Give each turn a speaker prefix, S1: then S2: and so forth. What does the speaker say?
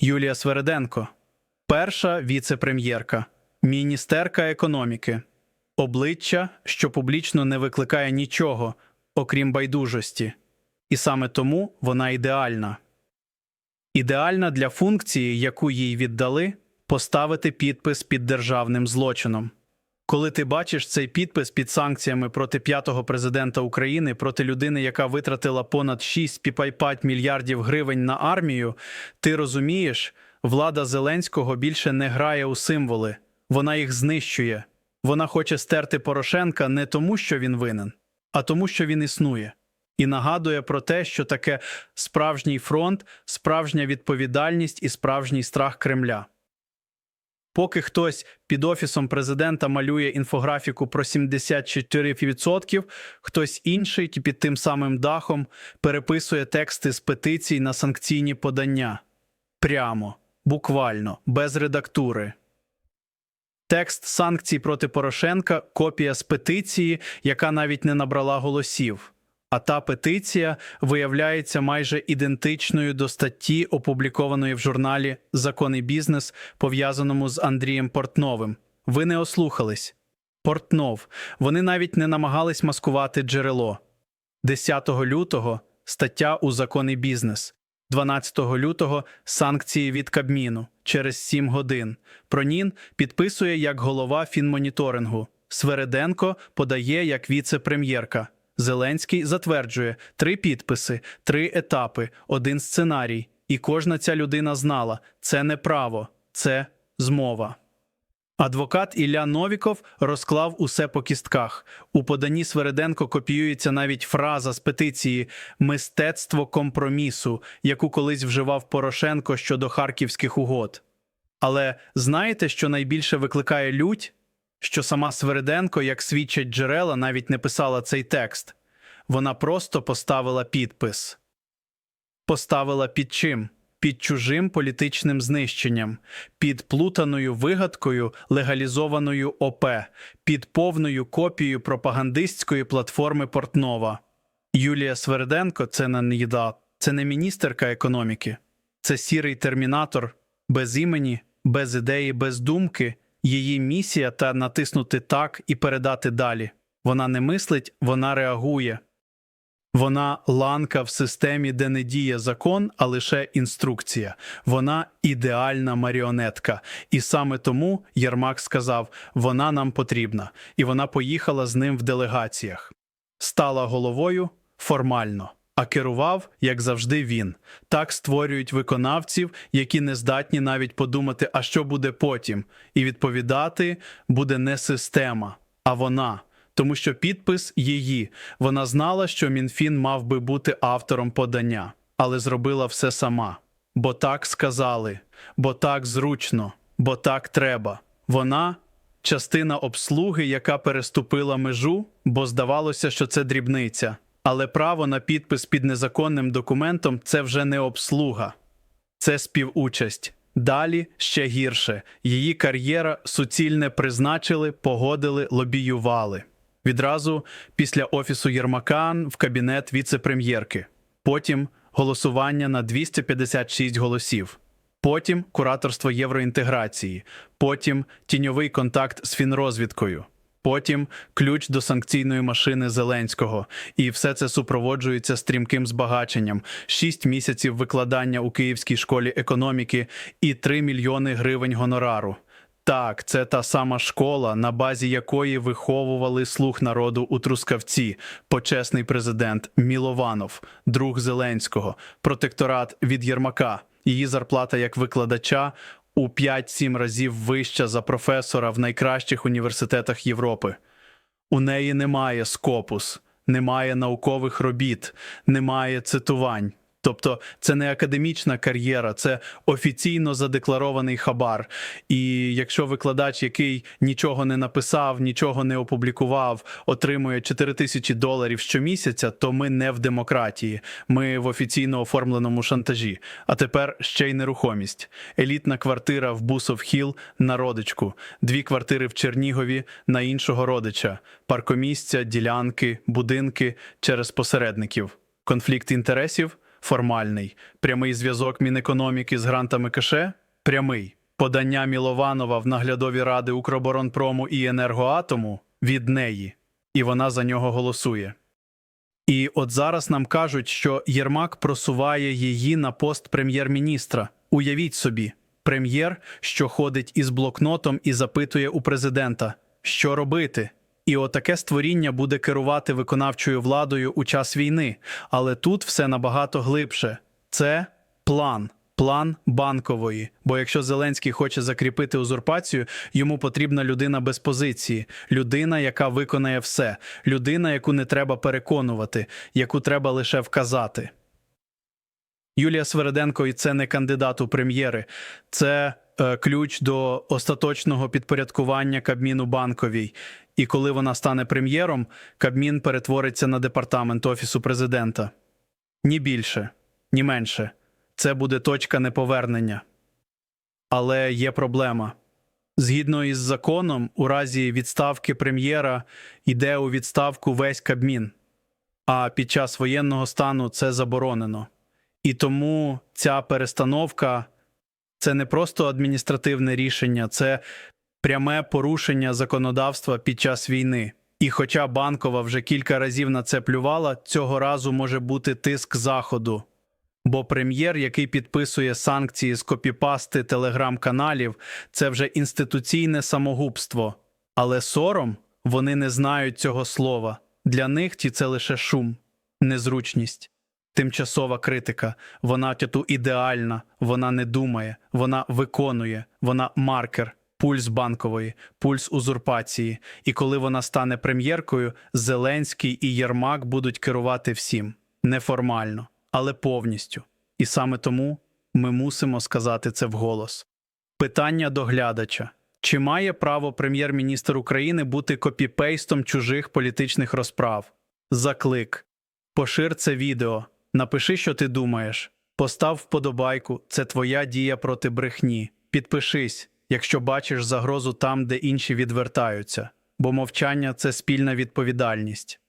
S1: Юлія Свереденко, перша віце-прем'єрка, міністерка економіки, обличчя, що публічно не викликає нічого, окрім байдужості. І саме тому вона ідеальна. Ідеальна для функції, яку їй віддали, поставити підпис під державним злочином. Коли ти бачиш цей підпис під санкціями проти п'ятого президента України, проти людини, яка витратила понад 6,5 мільярдів гривень на армію, ти розумієш, влада Зеленського більше не грає у символи, вона їх знищує. Вона хоче стерти Порошенка не тому, що він винен, а тому, що він існує. І нагадує про те, що таке справжній фронт, справжня відповідальність і справжній страх Кремля. Поки хтось під офісом президента малює інфографіку про 74%, хтось інший під тим самим дахом переписує тексти з петицій на санкційні подання. Прямо, буквально, без редактури. Текст санкцій проти Порошенка копія з петиції, яка навіть не набрала голосів. А та петиція виявляється майже ідентичною до статті, опублікованої в журналі Закон бізнес, пов'язаному з Андрієм Портновим. Ви не ослухались. Портнов. Вони навіть не намагались маскувати джерело. 10 лютого стаття у Закон бізнес. 12 лютого санкції від Кабміну через 7 годин. Пронін підписує як голова фінмоніторингу. Свереденко подає як віце-прем'єрка. Зеленський затверджує три підписи, три етапи, один сценарій. І кожна ця людина знала це не право, це змова. Адвокат Ілля Новіков розклав усе по кістках. У поданні Свереденко копіюється навіть фраза з петиції Мистецтво компромісу, яку колись вживав Порошенко щодо харківських угод. Але знаєте, що найбільше викликає лють? Що сама Свереденко, як свідчать джерела, навіть не писала цей текст. Вона просто поставила підпис. Поставила під чим? Під чужим політичним знищенням, під плутаною вигадкою легалізованою ОП, під повною копією пропагандистської платформи Портнова. Юлія Сверденко це не їда, це не міністерка економіки, це сірий термінатор без імені, без ідеї, без думки. Її місія та натиснути так і передати далі. Вона не мислить, вона реагує. Вона ланка в системі, де не діє закон, а лише інструкція. Вона ідеальна маріонетка. І саме тому Єрмак сказав: вона нам потрібна, і вона поїхала з ним в делегаціях. Стала головою формально, а керував, як завжди, він. Так створюють виконавців, які не здатні навіть подумати, а що буде потім, і відповідати буде не система, а вона тому що підпис її. Вона знала, що Мінфін мав би бути автором подання, але зробила все сама. Бо так сказали, бо так зручно, бо так треба. Вона частина обслуги, яка переступила межу, бо здавалося, що це дрібниця. Але право на підпис під незаконним документом це вже не обслуга, це співучасть. Далі ще гірше. Її кар'єра суцільне призначили, погодили, лобіювали відразу після офісу Єрмака в кабінет віце-прем'єрки, потім голосування на 256 голосів, потім кураторство євроінтеграції, потім тіньовий контакт з фінрозвідкою. Потім ключ до санкційної машини Зеленського, і все це супроводжується стрімким збагаченням, 6 місяців викладання у Київській школі економіки і 3 мільйони гривень гонорару. Так, це та сама школа, на базі якої виховували слух народу у Трускавці, почесний президент Мілованов, друг Зеленського, протекторат від Єрмака. Її зарплата як викладача у 5-7 разів вища за професора в найкращих університетах Європи. У неї немає скопус, немає наукових робіт, немає цитувань. Тобто це не академічна кар'єра, це офіційно задекларований хабар. І якщо викладач, який нічого не написав, нічого не опублікував, отримує 4 тисячі доларів щомісяця, то ми не в демократії, ми в офіційно оформленому шантажі. А тепер ще й нерухомість. Елітна квартира в Бусов Хіл на родичку, дві квартири в Чернігові на іншого родича, паркомісця, ділянки, будинки через посередників, конфлікт інтересів формальний. Прямий зв'язок Мінекономіки з грантами кеше прямий. Подання Мілованова в наглядові ради Укроборонпрому і Енергоатому від неї, і вона за нього голосує. І от зараз нам кажуть, що Єрмак просуває її на пост прем'єр-міністра. Уявіть собі, прем'єр, що ходить із блокнотом і запитує у президента, що робити. І отаке створіння буде керувати виконавчою владою у час війни. Але тут все набагато глибше. Це план. План банкової. Бо якщо Зеленський хоче закріпити узурпацію, йому потрібна людина без позиції, людина, яка виконає все, людина, яку не треба переконувати, яку треба лише вказати. Юлія Свереденко і це не кандидат у прем'єри, це е, ключ до остаточного підпорядкування Кабміну банковій. І коли вона стане прем'єром, Кабмін перетвориться на департамент Офісу президента. Ні більше, ні менше. Це буде точка неповернення. Але є проблема. Згідно із законом, у разі відставки прем'єра йде у відставку весь Кабмін, а під час воєнного стану це заборонено. І тому ця перестановка це не просто адміністративне рішення, це пряме порушення законодавства під час війни. І хоча банкова вже кілька разів на це плювала, цього разу може бути тиск заходу. Бо прем'єр, який підписує санкції з копіпасти телеграм-каналів, це вже інституційне самогубство. Але сором вони не знають цього слова. Для них ті це лише шум, незручність, тимчасова критика. Вона тяту ідеальна, вона не думає, вона виконує, вона маркер, пульс банкової, пульс узурпації. І коли вона стане прем'єркою, Зеленський і Єрмак будуть керувати всім неформально але повністю. І саме тому ми мусимо сказати це вголос. Питання до глядача: чи має право прем'єр-міністр України бути копіпейстом чужих політичних розправ? Заклик. Пошир це відео. Напиши, що ти думаєш. Постав вподобайку, це твоя дія проти брехні. Підпишись, якщо бачиш загрозу там, де інші відвертаються, бо мовчання це спільна відповідальність.